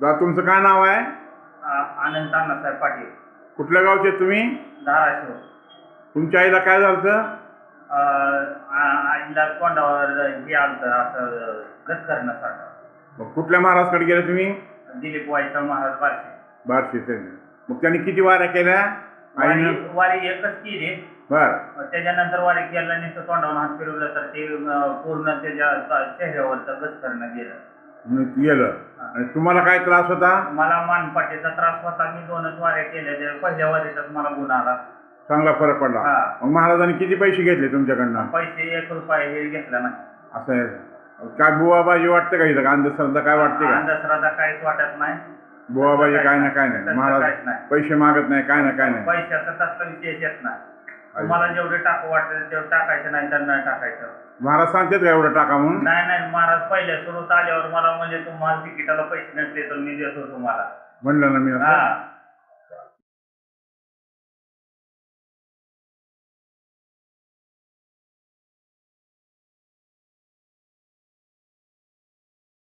का तुमचं काय नाव आहे? आनंद अण्णासाहेब पाटील. कुठल्या गावचे तुम्ही? धाराशिव. तुमच्या आईला काय झालं अ, आ- आईला तोंडावर हे आलतं असं गत करण्यासाठी मग कुठल्या महाराजकडे गेले तुम्ही? दिलीप वाईचा महाराज बारशे. बारशे ते. मग त्यांनी किती वाऱ्या केल्या? वारी आईनं? वारी एकच केली. बर. त्याच्यानंतर वारी केल्याने तोंडावर हात फिरवलं तर ते अ, पूर्ण त्याच्या चेहऱ्यावरचं गत करणं गेलं. गेलं. आणि तुम्हाला काय त्रास होता? मला मानपाटीचा त्रास होता. मी दोनच वाऱ्या केल्या त्या पहिल्या वारीतच मला गुण आला. चांगला फरक पडला. हा. मग महाराजांनी किती पैसे घेतले तुमच्याकडनं? पैसे एक रुपये हे घेतला नाही असं आहे. काय बुवाबाजी वाटते का इथं? का अंधश्रद्धा काय वाटते का? अंधश्रद्धा काहीच वाटत नाही. बुवाबाजी काय ना काय नाही. महाराज नाही. पैसे मागत नाही काय ना काय नाही. पैशाचा तसला विषय येत नाही. तुम्हाला जेवढे टाकू वाटतं तेवढं टाकायचं नाही तर नाही टाकायचं. महाराज सांगतात का एवढं टाका म्हणून? नाही नाही महाराज पहिल्या सुरुवात आल्यावर मला म्हणजे तुम्हाला तिकिटाला पैसे नसले तर मी देतो तुम्हाला. म्हणलं ना मी हा.